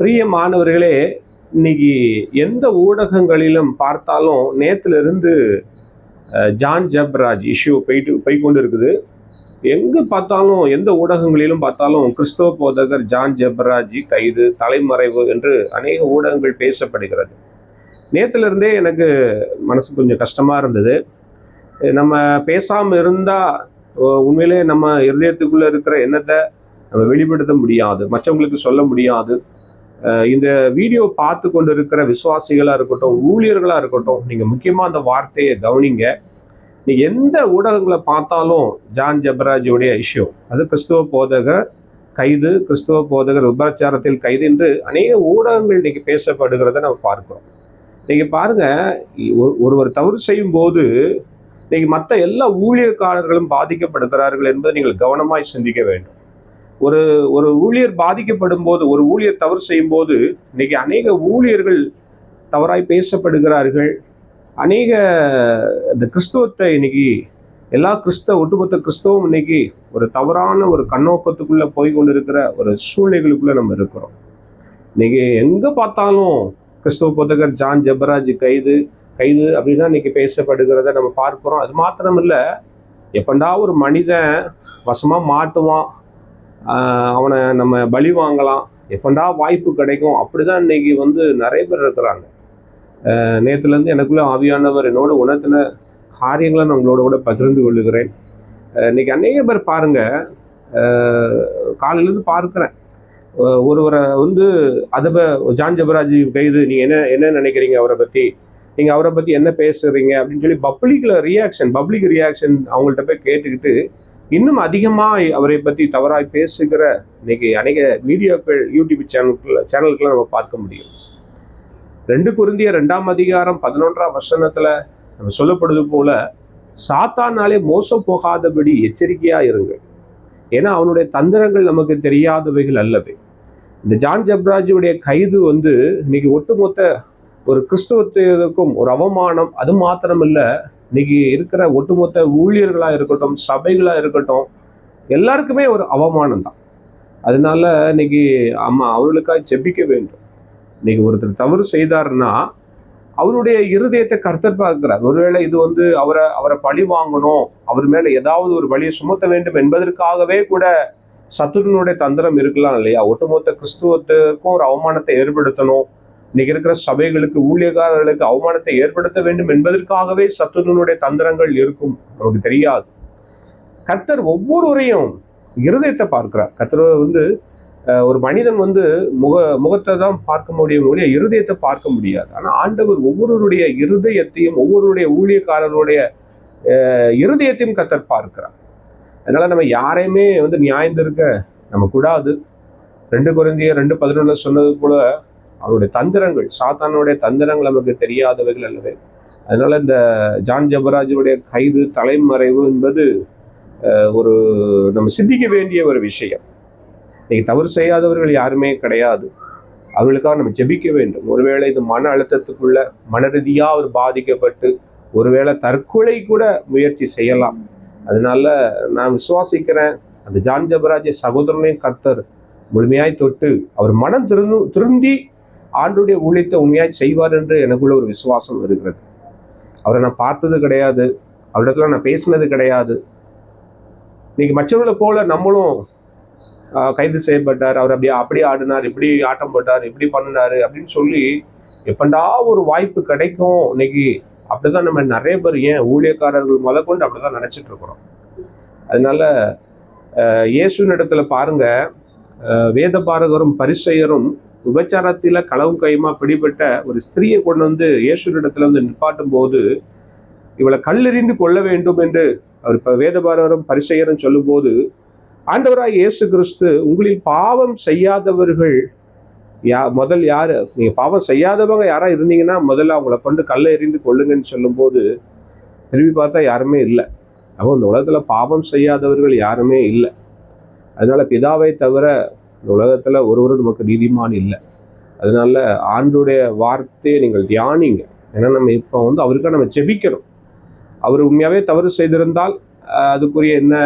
பிரிய மாணவர்களே இன்னைக்கு எந்த ஊடகங்களிலும் பார்த்தாலும் நேற்றுலேருந்து ஜான் ஜப்ராஜ் இஷ்யூ போயிட்டு போய் கொண்டு இருக்குது எங்கே பார்த்தாலும் எந்த ஊடகங்களிலும் பார்த்தாலும் கிறிஸ்தவ போதகர் ஜான் ஜெபராஜ் கைது தலைமறைவு என்று அநேக ஊடகங்கள் பேசப்படுகிறது. நேற்றுலேருந்தே இருந்தே எனக்கு மனசு கொஞ்சம் கஷ்டமாக இருந்தது. நம்ம பேசாமல் இருந்தால் உண்மையிலே நம்ம இருதயத்துக்குள்ளே இருக்கிற எண்ணத்தை நம்ம வெளிப்படுத்த முடியாது. மற்றவங்களுக்கு சொல்ல முடியாது. இந்த வீடியோ பார்த்து கொண்டு இருக்கிற விசுவாசிகளாக இருக்கட்டும் ஊழியர்களாக இருக்கட்டும் நீங்கள் முக்கியமாக அந்த வார்த்தையை கவனிங்க. நீ எந்த ஊடகங்களை பார்த்தாலும் ஜான் ஜெபராஜுடைய இஷ்யூ. அது கிறிஸ்துவ போதகர் கைது கிறிஸ்துவ போதகர் விபச்சாரத்தில் கைது என்று அநேக ஊடகங்கள் இன்னைக்கு பேசப்படுகிறத நம்ம பார்க்கிறோம். நீங்கள் பாருங்க ஒரு- ஒருவர் தவறு செய்யும் போது இன்னைக்கு மற்ற எல்லா ஊழியக்காரர்களும் பாதிக்கப்படுகிறார்கள் என்பதை நீங்கள் கவனமாய் சிந்திக்க வேண்டும். ஒரு ஒரு ஊழியர் பாதிக்கப்படும் போது ஒரு ஊழியர் தவறு செய்யும் போது இன்னைக்கு அநேக ஊழியர்கள் தவறாய் பேசப்படுகிறார்கள். அநேக இந்த கிறிஸ்துவத்தை இன்னைக்கு எல்லா கிறிஸ்தவ ஒட்டுமொத்த கிறிஸ்தவம் இன்னைக்கு ஒரு தவறான ஒரு கண்ணோக்கத்துக்குள்ளே போய் கொண்டிருக்கிற ஒரு சூழ்நிலைகளுக்குள்ளே நம்ம இருக்கிறோம். இன்னைக்கு எங்கே பார்த்தாலும் கிறிஸ்தவ புத்தகர் ஜான் ஜெபராஜ் கைது கைது அப்படின்னு தான் இன்னைக்கு பேசப்படுகிறத நம்ம பார்க்குறோம். அது மாத்திரம் இல்லை எப்பண்டா ஒரு மனிதன் வசமாக மாட்டுவான் அவனை நம்ம பலி வாங்கலாம். எப்பண்டா வாய்ப்பு கிடைக்கும்? அப்படிதான் இன்னைக்கு வந்து நிறைய பேர் இருக்கிறாங்க. நேற்றுலேருந்து எனக்குள்ளே ஆவியானவர் என்னோட உணர்த்தின காரியங்களை நான் உங்களோட கூட பகிர்ந்து கொள்ளுகிறேன் இன்னைக்கு அநேக பேர் பாருங்கள் காலையிலேருந்து பார்க்குறேன். ஒருவரை வந்து அதை ஜான் ஜபராஜ் கைது நீங்கள் என்ன என்ன நினைக்கிறீங்க அவரை பற்றி நீங்கள் அவரை பற்றி என்ன பேசுறீங்க? அப்படின்னு சொல்லி பப்ளிக்கில் ரியாக்ஷன் பப்ளிக் ரியாக்ஷன் அவங்கள்ட்ட போய் கேட்டுக்கிட்டு இன்னும் அதிகமாக அவரை பற்றி தவறாய் பேசுகிற இன்னைக்கு அநேக வீடியோக்கள் யூடியூப் சேனல்கள் சேனல்களை நம்ம பார்க்க முடியும். ரெண்டு குருந்திய ரெண்டாம் அதிகாரம் பதினொன்றாம் வசனத்தில் நம்ம சொல்லப்படுது போல சாத்தானாலே மோசம் போகாதபடி எச்சரிக்கையாக இருங்கள். ஏன்னா அவனுடைய தந்திரங்கள் நமக்கு தெரியாதவைகள் அல்லவே. இந்த ஜான் ஜப்ராஜுடைய கைது வந்து இன்னைக்கு ஒட்டுமொத்த ஒரு கிறிஸ்துவத்திற்கும் ஒரு அவமானம் அது மாத்திரமில்லை இன்னைக்கு இருக்கிற ஒட்டுமொத்த ஊழியர்களாக இருக்கட்டும் சபைகளாக இருக்கட்டும் எல்லாருக்குமே ஒரு அவமானம் தான். அதனால இன்னைக்கு அம்மா அவர்களுக்காக ஜெபிக்க வேண்டும். இன்னைக்கு ஒருத்தர் தவறு செய்தாருன்னா அவருடைய இருதயத்தை கர்த்தர் பார்க்கிறார். ஒருவேளை இது வந்து அவரை அவரை பழி வாங்கணும் அவர் மேல ஏதாவது ஒரு வழியை சுமத்த வேண்டும் என்பதற்காகவே கூட சத்துருனுடைய தந்திரம் இருக்கலாம் இல்லையா? ஒட்டுமொத்த கிறிஸ்துவத்துக்கும் ஒரு அவமானத்தை ஏற்படுத்தணும். இன்னைக்கு இருக்கிற சபைகளுக்கு ஊழியக்காரர்களுக்கு அவமானத்தை ஏற்படுத்த வேண்டும் என்பதற்காகவே சத்துருனுடைய தந்திரங்கள் இருக்கும். நமக்கு தெரியாது. கர்த்தர் ஒவ்வொருவரையும் இருதயத்தை பார்க்கிறார். கர்த்தர் வந்து ஒரு மனிதன் வந்து முக முகத்தை தான் பார்க்க முடியும் ஒழிய இருதயத்தை பார்க்க முடியாது. ஆனால் ஆண்டவர் ஒவ்வொருவருடைய இருதயத்தையும் ஒவ்வொருடைய ஊழியக்காரருடைய இருதயத்தையும் கத்தர் பார்க்கிறார். அதனால நம்ம யாரையுமே வந்து நியாயந்திருக்க நம்ம கூடாது. ரெண்டு குழந்தைய ரெண்டு பதினொன்றில் சொன்னது போல அவருடைய தந்திரங்கள் சாத்தானுடைய தந்திரங்கள் நமக்கு தெரியாதவைகள் அல்லவே. அதனால இந்த ஜான் ஜபராஜுடைய கைது தலைமறைவு என்பது ஒரு நம்ம சிந்திக்க வேண்டிய ஒரு விஷயம். இன்னைக்கு தவறு செய்யாதவர்கள் யாருமே கிடையாது. அவர்களுக்காக நம்ம ஜெபிக்க வேண்டும். ஒருவேளை இது மன அழுத்தத்துக்குள்ள மனரீதியாக அவர் பாதிக்கப்பட்டு ஒருவேளை தற்கொலை கூட முயற்சி செய்யலாம். அதனால நான் விசுவாசிக்கிறேன் அந்த ஜான் ஜபராஜ சகோதரனையும் கர்த்தர் முழுமையாய் தொட்டு அவர் மனம் திருந்து திருந்தி ஆண்டுடைய ஊழியத்தை உண்மையாக செய்வார் என்று எனக்குள்ள ஒரு விசுவாசம் இருக்கிறது. அவரை நான் பார்த்தது கிடையாது. அவரிடத்துல நான் பேசினது கிடையாது. இன்னைக்கு மற்றவர்களை போல நம்மளும் கைது செய்யப்பட்டார். அவர் அப்படியே அப்படி ஆடினார் இப்படி ஆட்டம் போட்டார் இப்படி பண்ணினாரு அப்படின்னு சொல்லி எப்பண்டா ஒரு வாய்ப்பு கிடைக்கும். இன்னைக்கு அப்படிதான் நம்ம நிறைய பேர் ஏன் ஊழியக்காரர்கள் முதற்கொண்டு அப்படிதான் நினச்சிட்டு இருக்கிறோம். அதனால இயேசுவின் இடத்துல பாருங்க வேத பாரகரும் பரிசெயரும் விபச்சாரத்தில் களவும் கையுமா பிடிபட்ட ஒரு ஸ்திரியை கொண்டு வந்து இயேசுரிடத்துல வந்து நிப்பாட்டும் போது இவளை கல்லெறிந்து கொள்ள வேண்டும் என்று அவர் இப்போ வேதபாரரும் பரிசெயரும் சொல்லும்போது ஆண்டவராய் இயேசு கிறிஸ்து உங்களில் பாவம் செய்யாதவர்கள் யா முதல் யார்? நீங்கள் பாவம் செய்யாதவங்க யாராக இருந்தீங்கன்னா முதல்ல அவங்கள கொண்டு கல்லை எறிந்து கொள்ளுங்கன்னு சொல்லும்போது திரும்பி பார்த்தா யாருமே இல்லை. அப்போ இந்த உலகத்தில் பாவம் செய்யாதவர்கள் யாருமே இல்லை. அதனால் பிதாவை தவிர இந்த உலகத்தில் ஒருவரும் நமக்கு நீதிமான் இல்லை. அதனால ஆண்டுடைய வார்த்தையை நீங்கள் தியானிங்க. ஏன்னா நம்ம இப்போ வந்து அவருக்காக நம்ம ஜெபிக்கணும். அவர் உண்மையாகவே தவறு செய்திருந்தால் அதுக்குரிய என்ன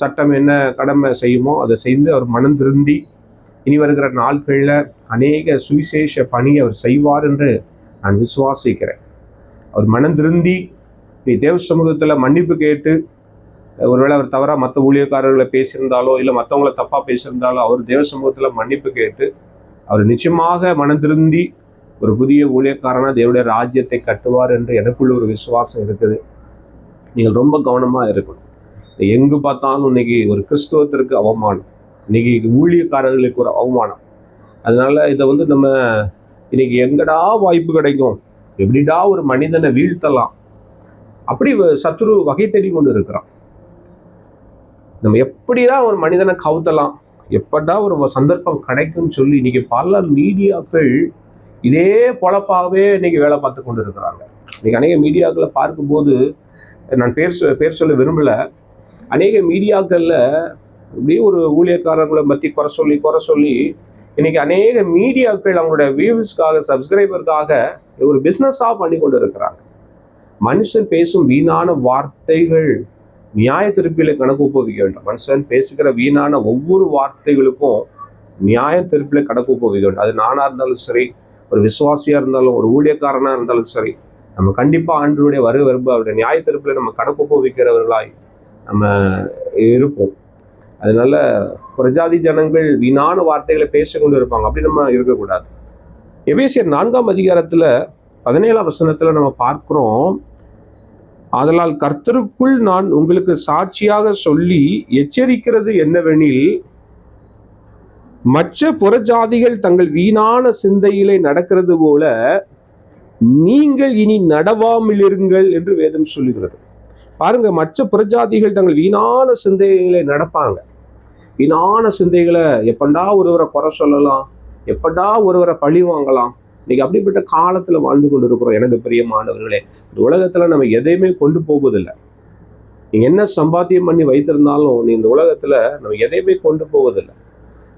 சட்டம் என்ன கடமை செய்யுமோ அதை செய்து அவர் மனம் திருந்தி இனி வருகிற நாட்களில் அநேக சுவிசேஷ பணி அவர் செய்வார் என்று நான் விசுவாசிக்கிறேன். அவர் மனம் திருந்தி நீ தேவ சமூகத்தில் மன்னிப்பு கேட்டு ஒருவேளை அவர் தவறாக மற்ற ஊழியக்காரர்களை பேசியிருந்தாலோ இல்லை மற்றவங்களை தப்பாக பேசியிருந்தாலோ அவர் தேவ சமூகத்தில் மன்னிப்பு கேட்டு அவர் நிச்சயமாக மனம் திருந்தி ஒரு புதிய ஊழியக்காரனாக தேவடைய ராஜ்யத்தை கட்டுவார் என்று எனக்குள்ள ஒரு விசுவாசம் இருக்குது. நீங்கள் ரொம்ப கவனமாக இருக்கணும். எங்கு பார்த்தாலும் இன்னைக்கு ஒரு கிறிஸ்துவத்திற்கு அவமானம். இன்னைக்கு ஊழியக்காரர்களுக்கு ஒரு அவமானம். அதனால இதை வந்து நம்ம இன்னைக்கு எங்கடா வாய்ப்பு கிடைக்கும்? எப்படிடா ஒரு மனிதனை வீழ்த்தலாம்? அப்படி சத்துரு வகை தேடி கொண்டு இருக்கிறான். நம்ம எப்படிதான் ஒரு மனிதனை கவுத்தலாம்? எப்படா ஒரு சந்தர்ப்பம் கிடைக்கும்னு சொல்லி இன்னைக்கு பல மீடியாக்கள் இதே பொழப்பாகவே இன்னைக்கு வேலை பார்த்து கொண்டு இருக்கிறாங்க இன்னைக்கு அநேக மீடியாக்களை பார்க்கும்போது நான் பேர் சொ- பேர் சொல்ல விரும்பலை. அநேக மீடியாக்களில் இப்படியே ஒரு ஊழியக்காரர்களை பற்றி குறை சொல்லி குறை சொல்லி இன்னைக்கு அநேக மீடியாக்கள் அவங்களோட வியூஸ்க்காக சப்ஸ்கிரைபருக்காக ஒரு பிஸ்னஸாக பண்ணி கொண்டு இருக்கிறாங்க மனுஷன் பேசும் வீணான வார்த்தைகள் நியாய திருப்பியில கணக்கு ஒப்புவிக்க வேண்டும். மனுஷன் பேசுகிற வீணான ஒவ்வொரு வார்த்தைகளுக்கும் நியாய திருப்பில கணக்கு ஒப்புவிக்க வேண்டும். அது நானா இருந்தாலும் சரி ஒரு விசுவாசியா இருந்தாலும் ஒரு ஊழியக்காரனா இருந்தாலும் சரி நம்ம கண்டிப்பா ஆண்டுடைய வரு வரும்பு அவருடைய நியாய திருப்பில நம்ம கணக்கு ஒப்புவிக்கிறவர்களாய் நம்ம இருப்போம். அதனால பிரஜாதி ஜனங்கள் வீணான வார்த்தைகளை பேசிக்கொண்டு இருப்பாங்க. அப்படி நம்ம இருக்கக்கூடாது. எபேசியர் நான்காம் அதிகாரத்துல பதினேழாம் வசனத்துல நம்ம பார்க்கிறோம். அதனால் கர்த்தருக்குள் நான் உங்களுக்கு சாட்சியாக சொல்லி எச்சரிக்கிறது என்னவெனில் மற்ற புறஜாதிகள் தங்கள் வீணான சிந்தையிலே நடக்கிறது போல நீங்கள் இனி நடவாமல் இருங்கள் என்று வேதம் சொல்லுகிறது. பாருங்க மற்ற புறஜாதிகள் தங்கள் வீணான சிந்தைகளை நடப்பாங்க. வீணான சிந்தைகளை எப்படா ஒருவரை குறை சொல்லலாம் எப்படா ஒருவரை பழி வாங்கலாம் இன்னைக்கு அப்படிப்பட்ட காலத்துல வாழ்ந்து கொண்டு இருக்கிறோம் எனக்கு பிரியமானவர்களே இந்த உலகத்துல நம்ம எதையுமே கொண்டு போவதில்லை. நீங்க என்ன சம்பாத்தியம் பண்ணி வைத்திருந்தாலும் நீ இந்த உலகத்துல நம்ம எதையுமே கொண்டு போவதில்லை.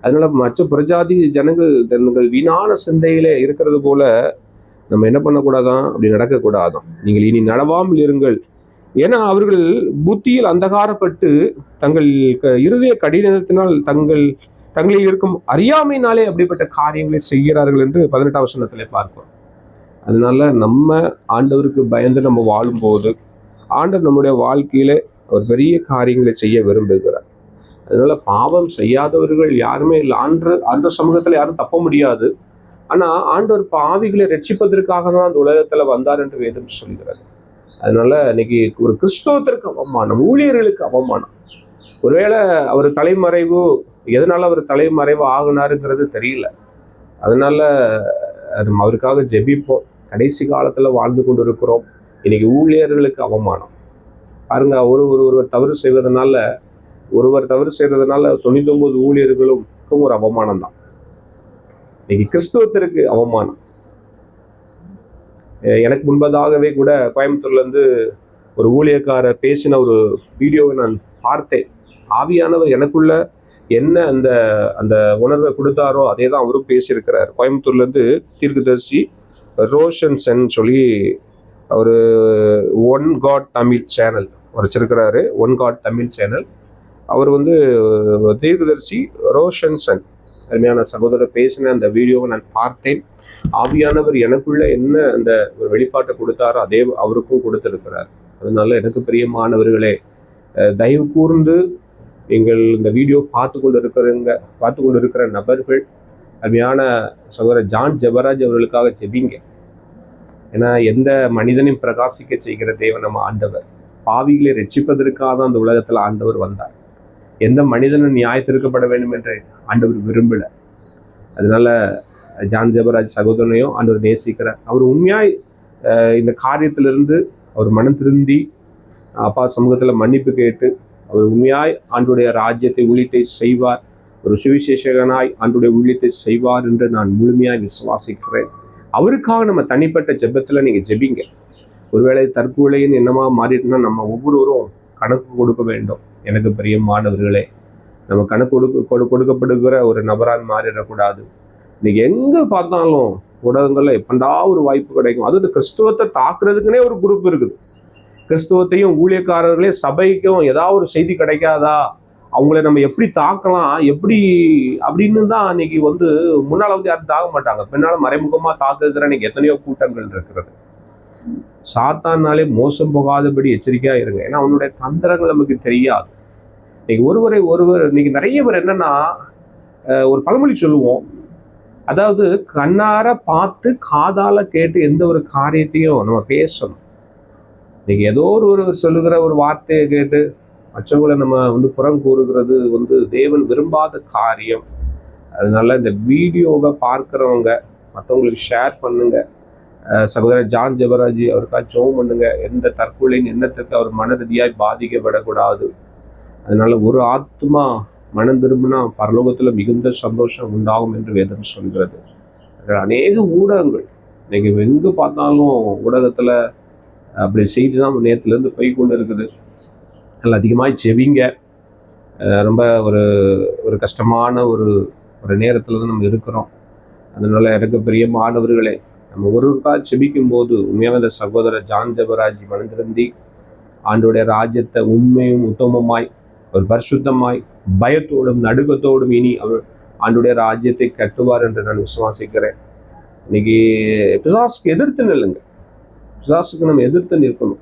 அதனால மற்ற பிரஜாதி ஜனங்கள் தங்கள் வீணான சிந்தையிலே இருக்கிறது போல நம்ம என்ன பண்ணக்கூடாதான் அப்படி நடக்கக்கூடாதான் நீங்கள் இனி நடவாமல் இருங்கள். ஏன்னா அவர்கள் புத்தியில் அந்தகாரப்பட்டு தங்கள் க- இருதய கடினத்தினால் தங்கள் தங்களில் இருக்கும் அறியாமையினாலே அப்படிப்பட்ட காரியங்களை செய்கிறார்கள் என்று பதினெட்டாம் வசனத்திலே பார்க்கிறோம். அதனால நம்ம ஆண்டவருக்கு பயந்து நம்ம வாழும்போது ஆண்டவர் நம்முடைய வாழ்க்கையில ஒரு பெரிய காரியங்களை செய்ய விரும்புகிறார். அதனால பாவம் செய்யாதவர்கள் யாருமே இல்லை. ஆண்டு ஆண்ட சமூகத்தில் யாரும் தப்ப முடியாது. ஆனா ஆண்டவர் பாவிகளை ரட்சிப்பதற்காக தான் அந்த உலகத்துல வந்தார் என்று வேதம் சொல்கிறது. அதனால இன்னைக்கு ஒரு கிறிஸ்தவத்திற்கு அவமானம் ஊழியர்களுக்கு அவமானம். ஒருவேளை அவர் தலைமறைவு எதனால அவர் தலைமறைவு ஆகுனாருங்கிறது தெரியல. அதனால நம்ம அவருக்காக ஜெபிப்போம். கடைசி காலத்தில் வாழ்ந்து கொண்டு இருக்கிறோம் இன்னைக்கு ஊழியர்களுக்கு அவமானம். பாருங்க ஒரு ஒரு ஒருவர் தவறு செய்வதனால ஒருவர் தவறு செய்யறதுனால தொண்ணூத்தொம்பது ஊழியர்களுக்கும் ஒரு அவமானம் தான். இன்னைக்கு கிறிஸ்துவத்திற்கு அவமானம். எனக்கு முன்பதாகவே கூட கோயம்புத்தூர்ல இருந்து ஒரு ஊழியக்காரர் பேசின ஒரு வீடியோவை நான் பார்த்தேன். ஆவியானவர் எனக்குள்ள என்ன அந்த அந்த உணர்வை கொடுத்தாரோ அதே தான் அவரும் பேசியிருக்கிறார். கோயம்புத்தூர்லேருந்து தீர்க்கதர்சி தீர்க்கதரிசி ரோஷன் சென் சொல்லி அவர் ஒன் காட் தமிழ் சேனல் வச்சிருக்கிறாரு. One God Tamil channel. அவர் வந்து தீர்க்கதரிசி ரோஷன் சென். அருமையான சகோதரர் பேசின அந்த வீடியோவை நான் பார்த்தேன். ஆவியானவர் எனக்குள்ள என்ன அந்த ஒரு வெளிப்பாட்டை கொடுத்தாரோ அதே அவருக்கும் கொடுத்திருக்கிறார். அதனால எனக்கு பிரியமானவர்களே தயவு கூர்ந்து நீங்கள் இந்த வீடியோ பார்த்து கொண்டு இருக்கிறவங்க பார்த்து கொண்டு இருக்கிற நபர்கள் அருமையான சகோதரர் ஜான் ஜபராஜ் அவர்களுக்காக ஜெபிங்க. ஏன்னா எந்த மனிதனையும் பிரகாசிக்க செய்கிற தேவன் நம்ம ஆண்டவர். பாவிகளை ரட்சிப்பதற்காக தான் அந்த உலகத்தில் ஆண்டவர் வந்தார். எந்த மனிதனும் நியாயத்திருக்கப்பட வேண்டும் என்று ஆண்டவர் விரும்பல. அதனால ஜான் ஜபராஜ் சகோதரனையும் ஆண்டவர் நேசிக்கிறார். அவர் உண்மையாய் இந்த காரியத்திலிருந்து அவர் மனம் திருந்தி அப்பா சமூகத்தில் மன்னிப்பு கேட்டு அவர் உண்மையாய் ஆண்டுடைய ராஜ்யத்தை ஊழியத்தை செய்வார். ஒரு சுவிசேஷகனாய் ஆண்டுடைய ஊழியத்தை செய்வார் என்று நான் முழுமையாய் விசுவாசிக்கிறேன். அவருக்காக நம்ம தனிப்பட்ட ஜெபத்தில் நீங்கள் ஜெபிங்க. ஒருவேளை தற்கொலையின் என்னமா மாறிட்டுனா நம்ம ஒவ்வொருவரும் கணக்கு கொடுக்க வேண்டும். எனக்கு பெரிய மாணவர்களே நம்ம கணக்கு கொடுக்க கொடு- கொடுக்கப்படுகிற ஒரு நபரால் மாறிடக்கூடாது. இன்னைக்கு எங்கே பார்த்தாலும் ஊடகங்களில் எப்பண்டா ஒரு வாய்ப்பு கிடைக்கும். அது இந்த கிறிஸ்துவத்தை தாக்குறதுக்குனே ஒரு குரூப் இருக்குது. கிறிஸ்துவத்தையும் ஊழியக்காரர்களையும் சபைக்கும் ஏதாவது ஒரு செய்தி கிடைக்காதா? அவங்கள நம்ம எப்படி தாக்கலாம்? எப்படி அப்படின்னு தான் அன்னைக்கு வந்து முன்னால் வந்து யாரும் தாக்க மாட்டாங்க. பின்னால் மறைமுகமாக தாக்குகிற அன்னைக்கு எத்தனையோ கூட்டங்கள் இருக்கிறது. சாத்தானாலே மோசம் போகாதபடி எச்சரிக்கையாக இருங்க. ஏன்னா அவனுடைய தந்திரங்கள் நமக்கு தெரியாது. இன்னைக்கு ஒருவரை ஒருவர் இன்னைக்கு நிறைய பேர் என்னன்னா ஒரு பழமொழி சொல்லுவோம். அதாவது கண்ணார பார்த்து காதால கேட்டு எந்த ஒரு காரியத்தையும் நம்ம பேசணும். நீங்கள் ஏதோ ஒரு ஒரு சொல்லுகிற ஒரு வார்த்தையை கேட்டு மற்றவங்களை நம்ம வந்து புறம் கூறுகிறது வந்து தேவன் விரும்பாத காரியம். அதனால இந்த வீடியோவை பார்க்குறவங்க மற்றவங்களுக்கு ஷேர் பண்ணுங்க. சகோதரர் ஜான் ஜெபராஜி அவருக்காக ஜோம் பண்ணுங்க. எந்த தற்கொலையின் எண்ணத்திற்கு அவர் மனரீதியாய் பாதிக்கப்படக்கூடாது. அதனால ஒரு ஆத்மா மனம் திரும்பினா பரலோகத்தில் மிகுந்த சந்தோஷம் உண்டாகும் என்று வேதம் சொல்கிறது. அநேக ஊடகங்கள் இன்னைக்கு எங்கு பார்த்தாலும் ஊடகத்தில் அப்படி செய்து தான் நேற்றுலேருந்து போய் கொண்டு இருக்குது அதில் அதிகமாக செவிங்க ரொம்ப ஒரு ஒரு கஷ்டமான ஒரு ஒரு நேரத்தில் தான் நம்ம இருக்கிறோம். அதனால் எனக்கு பிரியமானவர்களே நம்ம ஒருவருக்காக செபிக்கும் போது உண்மையாக இந்த சகோதரர் ஜான் ஜபராஜ் மனந்திருந்தி ஆண்டோடைய ராஜ்யத்தை உண்மையும் உத்தமமாய் ஒரு பரிசுத்தமாய் பயத்தோடும் நடுக்கத்தோடும் இனி அவர் ஆண்டுடைய ராஜ்யத்தை கட்டுவார் என்று நான் விசுவாசிக்கிறேன். இன்னைக்கு பிசாஸ்க்கு எதிர்த்து நில்லுங்க. பிசாசுக்கு நம்ம எதிர்த்து நிற்கணும்.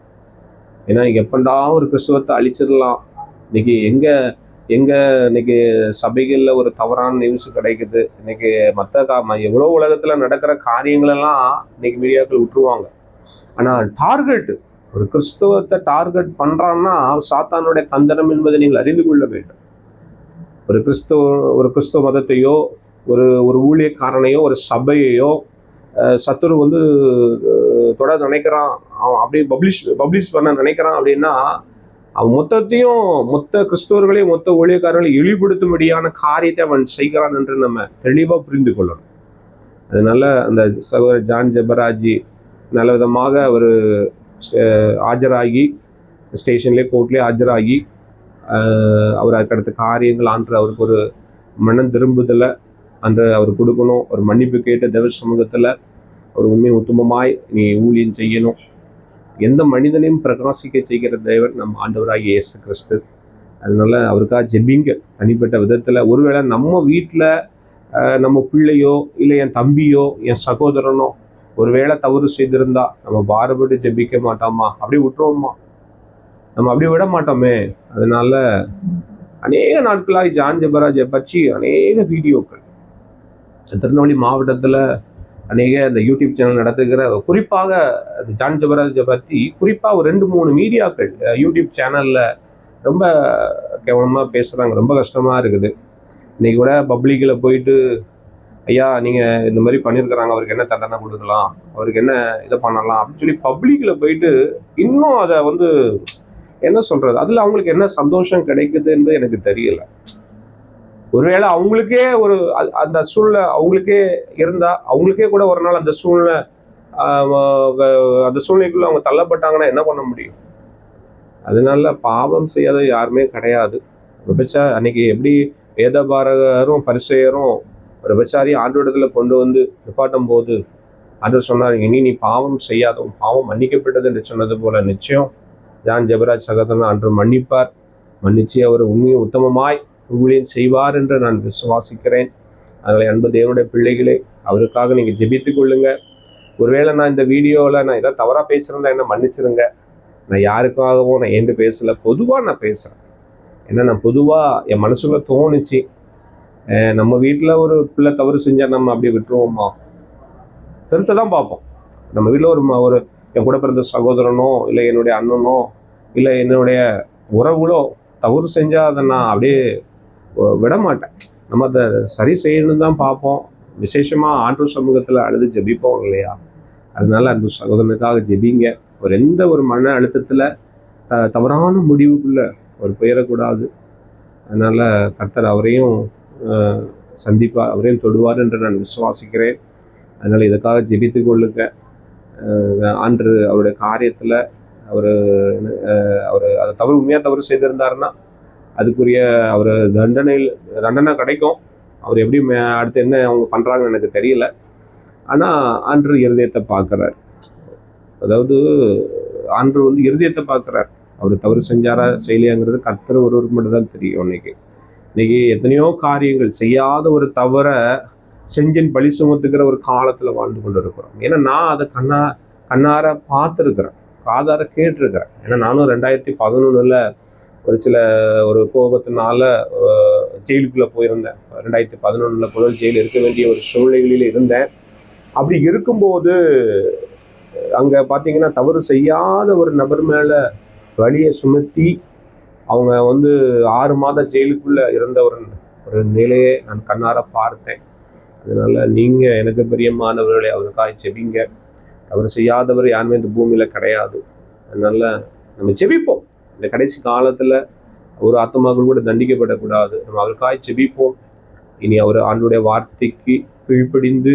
ஏன்னா இன்னைக்கு எப்பண்டா ஒரு கிறிஸ்துவத்தை அழிச்சிடலாம். இன்னைக்கு எங்கே எங்கே இன்னைக்கு சபைகளில் ஒரு தவறான நியூஸ் கிடைக்குது. இன்னைக்கு மற்ற கா எவ்வளோ உலகத்தில் நடக்கிற காரியங்களெல்லாம் இன்னைக்கு மீடியாக்கள் விட்டுருவாங்க ஆனால் டார்கெட்டு ஒரு கிறிஸ்துவத்தை டார்கெட் பண்ணுறான்னா சாத்தானுடைய தந்திரம் என்பதை நீங்கள் அறிந்து கொள்ள வேண்டும். ஒரு கிறிஸ்துவ ஒரு கிறிஸ்துவ மதத்தையோ ஒரு ஒரு ஊழியக்காரனையோ ஒரு சபையையோ சத்துரு வந்து தொட நினைக்கிறான். அவன் அப்படி பப்ளிஷ் பப்ளிஷ் பண்ண நினைக்கிறான் அப்படின்னா அவன் மொத்தத்தையும் மொத்த கிறிஸ்தவர்களையும் மொத்த ஊழியக்காரர்களையும் இழிவுபடுத்தும்படியான காரியத்தை அவன் செய்கிறான் என்று நம்ம தெளிவாக புரிந்து கொள்ளணும். அதனால அந்த சகோதரர் ஜான் ஜெபராஜி நல்ல விதமாக அவர் ஆஜராகி ஸ்டேஷன்லேயே கோர்ட்லேயே ஆஜராகி அவர் அதுக்கடுத்த காரியங்கள் ஆண்டு அவருக்கு ஒரு மனம் திரும்புதலை. அந்த அவர் கொடுக்கணும் ஒரு மன்னிப்பு கேட்ட தேவ சமூகத்தில் ஒரு உண்மை உத்தமமாய் நீ ஊழியம் செய்யணும். எந்த மனிதனையும் பிரகாசிக்க செய்கிற தேவன் நம் ஆண்டவராகிய இயேசு கிறிஸ்து. அதனால அவருக்காக ஜெபிங்க. தனிப்பட்ட விதத்தில் ஒருவேளை நம்ம வீட்டில் நம்ம பிள்ளையோ இல்லை என் தம்பியோ என் சகோதரனோ ஒருவேளை தவறு செய்திருந்தா நம்ம பாரப்பட்டு ஜெபிக்க மாட்டோமா? அப்படியே விட்டுருவோமா? நம்ம அப்படியே விட மாட்டோமே? அதனால அநேக நாட்களாக ஜான் ஜெபராஜை பற்றி அநேக வீடியோக்கள். திருநெல்வேலி மாவட்டத்தில் அநேக இந்த யூடியூப் சேனல் நடத்துகிற குறிப்பாக அந்த ஜான் ஜபராஜை பற்றி குறிப்பாக ஒரு ரெண்டு மூணு மீடியாக்கள் யூடியூப் சேனலில் ரொம்ப கேவலமாக பேசுகிறாங்க ரொம்ப கஷ்டமாக இருக்குது. இன்றைக்கி கூட பப்ளிக்கில் போயிட்டு ஐயா நீங்கள் இந்த மாதிரி பண்ணியிருக்கிறாங்க அவருக்கு என்ன தண்டனை கொடுக்கலாம்? அவருக்கு என்ன இதை பண்ணலாம்? அப்படின்னு சொல்லி பப்ளிக்கில் போயிட்டு இன்னும் அதை வந்து என்ன சொல்கிறது அதில் அவங்களுக்கு என்ன சந்தோஷம் கிடைக்குதுன்னு எனக்கு தெரியலை. ஒருவேளை அவங்களுக்கே ஒரு அ- அந்த சூழ்நிலை அவங்களுக்கே இருந்தா அவங்களுக்கே கூட ஒரு நாள் அந்த சூழ்நிலை அந்த சூழ்நிலைக்குள்ள அவங்க தள்ளப்பட்டாங்கன்னா என்ன பண்ண முடியும்? அதனால பாவம் செய்யாத யாருமே கிடையாது. விபச்சா அன்னைக்கு எப்படி வேதபாரகரும் பரிசெயரும் விபச்சாரி ஆண்டோடத்துல கொண்டு வந்து நிப்பாட்டும் போது ஆண்டவர் சொன்னார் இனி நீ பாவம் செய்யாத பாவம் மன்னிக்கப்பட்டது என்று சொன்னது போல நிச்சயம். ஜான் ஜெபராஜ் சகோதரன் அன்று மன்னிப்பார். மன்னிச்சு அவர் உண்மையை உத்தமமாய் ஊழியம் செய்வார் என்று நான் விசுவாசிக்கிறேன். அதனால் அன்பு தேவனுடைய பிள்ளைகளே அவருக்காக நீங்கள் ஜெபித்து கொள்ளுங்க. ஒருவேளை நான் இந்த வீடியோவில் நான் ஏதாவது தவறாக பேசுகிறேன்னா என்ன மன்னிச்சிருங்க. நான் யாருக்காகவும் நான் ஏந்து பேசலை பொதுவாக நான் பேசுகிறேன் ஏன்னா நான் பொதுவாக என் மனசுல தோணுச்சு. நம்ம வீட்டில் ஒரு பிள்ளை தவறு செஞ்சால் நம்ம அப்படியே விட்டுருவோமா? திருத்த தான் பார்ப்போம். நம்ம வீட்டில் ஒரு ம- ஒரு என் கூட பிறந்த சகோதரனோ இல்லை என்னுடைய அண்ணனோ இல்லை என்னுடைய உறவுகளோ தவறு செஞ்சால் அதை நான் அப்படியே விட மாட்டேன் நம்ம அதை சரி செய்யணும்னு தான் பார்ப்போம். விசேஷமாக ஆண்டவர் சமூகத்தில் அழுது ஜெபிப்போம் இல்லையா? அதனால அந்த சகோதரனுக்காக ஜெபிங்க. ஒரு எந்த ஒரு மன அழுத்தத்தில் த தவறான முடிவுக்குள்ளே அவர் போயிடக்கூடாது. அதனால் கர்த்தர் அவரையும் சந்திப்பார் அவரையும் தொடுவார் என்று நான் விசுவாசிக்கிறேன். அதனால் இதுக்காக ஜெபித்து கொள்ளுங்க. ஆண்டு அவருடைய காரியத்தில் அவர் அவர் அதை தவறு உண்மையாக தவறு செய்திருந்தாருன்னா அதுக்குரிய அவர் தண்டனையில் தண்டனை கிடைக்கும். அவர் எப்படி மே- அடுத்து என்ன அவங்க பண்ணுறாங்கன்னு எனக்கு தெரியல. ஆனால் அன்று இருதயத்தை பார்க்குறார். அதாவது அன்று வந்து இருதயத்தை பார்க்குறார். அவர் தவறு செஞ்சாரா செய்யலையாங்கிறது கர்த்தர் ஒருவருக்கு மட்டும் தான் தெரியும் இன்னைக்கு இன்னைக்கு எத்தனையோ காரியங்கள் செய்யாத ஒரு தவறை செஞ்சின் பழி சுமத்துக்கிற ஒரு காலத்தில் வாழ்ந்து கொண்டு இருக்கிறோம் ஏன்னா நான் அதை கண்ணா கண்ணார பார்த்துருக்குறேன். காதார கேட்டிருக்கிறேன். ஏன்னா நானும் ரெண்டாயிரத்தி பதினொன்றில் ஒரு சில ஒரு கோபத்தினால ஜெயிலுக்குள்ளே போயிருந்தேன். ரெண்டாயிரத்தி பதினொன்றில் புழல் ஜெயில் இருக்க வேண்டிய ஒரு சூழ்நிலையில் இருந்தேன். அப்படி இருக்கும்போது அங்கே பார்த்தீங்கன்னா தவறு செய்யாத ஒரு நபர் மேலே வழியை சுமத்தி அவங்க வந்து ஆறு மாத ஜெயிலுக்குள்ளே இருந்த ஒரு ஒரு நிலையை நான் கண்ணார பார்த்தேன். அதனால் நீங்கள் எனக்கு பிரியமானவர்களை அவருக்காக செவிங்க தவறு செய்யாதவர் யாருமே இந்த பூமியில் கிடையாது. அதனால் நம்ம செவிப்போம் இந்த கடைசி காலத்தில் ஒரு ஆத்மாக்கள் கூட தண்டிக்கப்படக்கூடாது. நம்ம அவருக்காய் செபிப்போம் இனி அவர் ஆண்டுடைய வார்த்தைக்கு கீழ்ப்படிந்து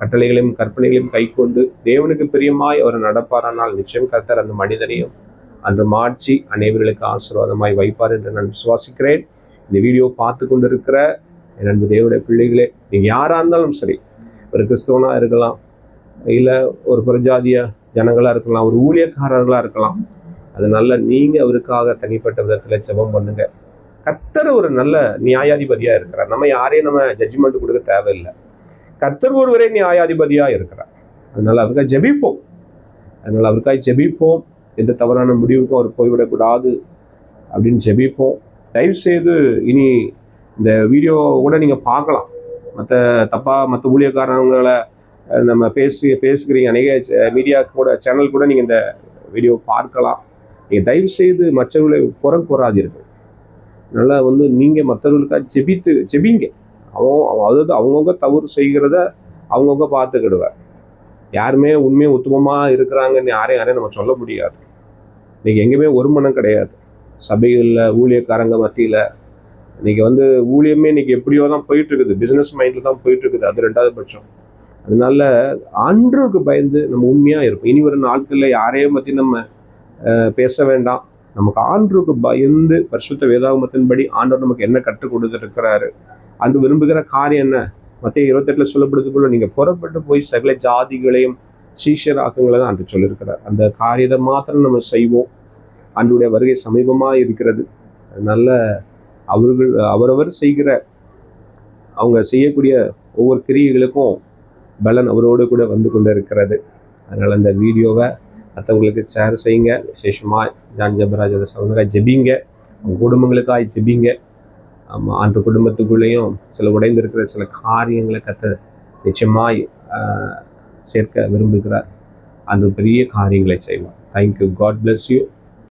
கட்டளைகளையும் கற்பனைகளையும் கைக்கொண்டு தேவனுக்கு பிரியமாய் அவர் நடப்பாரானால் நிச்சயம் கர்த்தர் அந்த மனிதனையும் அன்று மாற்றி அனைவர்களுக்கு ஆசீர்வாதமாய் வைப்பார் என்று நான் விசுவாசிக்கிறேன். இந்த வீடியோ பார்த்து கொண்டிருக்கிற என் அன்பு தேவனுடைய பிள்ளைகளே நீங்கள் யாராக இருந்தாலும் சரி ஒரு கிறிஸ்தவனாக இருக்கலாம் இல்லை ஒரு பிரஜாதிய ஜனங்களாக இருக்கலாம் ஒரு ஊழியக்காரர்களாக இருக்கலாம் அதனால நீங்கள் அவருக்காக தனிப்பட்ட விதத்தில் ஜெபம் பண்ணுங்க. கத்தர் ஒரு நல்ல நியாயாதிபதியாக இருக்கிறார். நம்ம யாரையும் நம்ம ஜட்ஜ்மெண்ட் கொடுக்க தேவையில்லை. கத்தர் ஒருவரே நியாயாதிபதியாக இருக்கிறார். அதனால அவருக்காக ஜெபிப்போம். அதனால அவருக்காக ஜெபிப்போம். எந்த தவறான முடிவுக்கும் அவர் போய்விடக்கூடாது அப்படின்னு ஜெபிப்போம். தயவுசெய்து இனி இந்த வீடியோ கூட நீங்கள் பார்க்கலாம். மற்ற தப்பாக மற்ற ஊழியக்காரங்களை நம்ம பேசி பேசுகிறீங்க அநேக மீடியா கூட சேனல் கூட நீங்கள் இந்த வீடியோ பார்க்கலாம். நீங்கள் தயவு செய்து மற்றவர்களை புறம் கூறாதீர்கள். அதனால் வந்து நீங்கள் மற்றவர்களுக்காக ஜெபித்து ஜெபிங்க. அவன் அவன் அதாவது அவங்கவுங்க தவறு செய்கிறத அவங்கவுங்க பார்த்துக்கிடுவார். யாருமே உண்மையை உத்தமமாக இருக்கிறாங்கன்னு யாரையும் யாரையும் நம்ம சொல்ல முடியாது. இன்றைக்கி எங்கேயுமே ஒரு மனம் கிடையாது. சபைகளில் ஊழியக்காரங்க மத்தியில் இன்னைக்கு வந்து ஊழியமே இன்றைக்கி எப்படியோ தான் போயிட்டுருக்குது. பிஸ்னஸ் மைண்டில் தான் போயிட்டுருக்குது. அது ரெண்டாவது பட்சம். அதனால அன்றுக்கு பயந்து நம்ம உண்மையாக இருப்போம். இனி வரும் நாட்களில் யாரையும் பற்றி நம்ம பேச வேண்டாம். நமக்கு ஆண்டவருக்கு பயந்து பரிசுத்த வேதாகமத்தின்படி ஆண்டவர் நமக்கு என்ன கற்றுக் கொடுத்துருக்கிறாரு? அந்த விரும்புகிற காரியம் என்ன? மத்திய இருபத்தெட்டில் சொல்லப்படுது போல நீங்கள் புறப்பட்டு போய் சகல ஜாதிகளையும் சீஷராக்குங்களை தான் அன்று சொல்லியிருக்கிறார். அந்த காரியத்தை மாத்திரம் நம்ம செய்வோம். அன்றுடைய வருகை சமீபமாக இருக்கிறது. நல்ல அவர்கள் அவரவர் செய்கிற அவங்க செய்யக்கூடிய ஒவ்வொரு கிரியைகளுக்கும் பலன் அவரோடு கூட வந்து கொண்டு இருக்கிறது அதனால் அந்த வீடியோவை மற்றவங்களுக்கு ஷேர் செய்யுங்க. விசேஷமாக ஜான் ஜபராஜோட சகோதராக ஜெபிங்க. அவங்க குடும்பங்களுக்காக ஜெபிங்க. ஆமாம் அந்த குடும்பத்துக்குள்ளேயும் சில உடைந்திருக்கிற சில காரியங்களை கத்த நிச்சயமாய் சேர்க்க விரும்புகிறார். அந்த பெரிய காரியங்களை செய்வார். Thank you God bless you